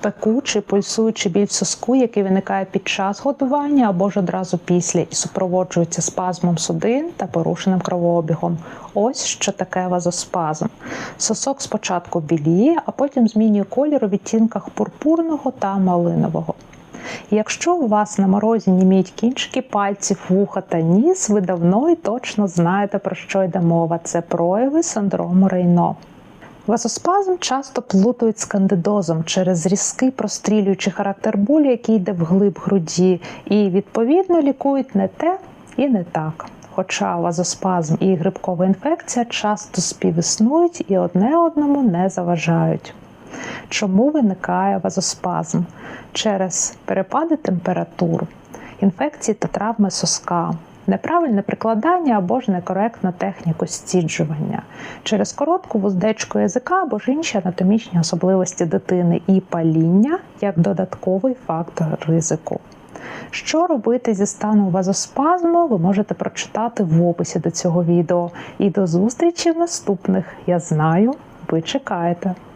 пекучий, пульсуючий біль в соску, який виникає під час годування або ж одразу після, і супроводжується спазмом судин та порушеним кровообігом. Ось що таке вазоспазм. Сосок спочатку біліє, а потім змінює колір у відтінках пурпурного та малинового. Якщо у вас на морозі німіють кінчики пальців, вуха та ніс, ви давно і точно знаєте, про що йде мова. Це прояви синдрому Рейно. Вазоспазм часто плутають з кандидозом через різкий прострілюючий характер болю, який йде вглиб груді, і відповідно лікують не те і не так. Хоча вазоспазм і грибкова інфекція часто співіснують і одне одному не заважають. Чому виникає вазоспазм? Через перепади температур, інфекції та травми соска, неправильне прикладання або ж некоректна техніка стіджування, через коротку вуздечку язика або ж інші анатомічні особливості дитини і паління як додатковий фактор ризику. Що робити зі станом вазоспазму, ви можете прочитати в описі до цього відео. І до зустрічі в наступних. Я знаю, ви чекаєте.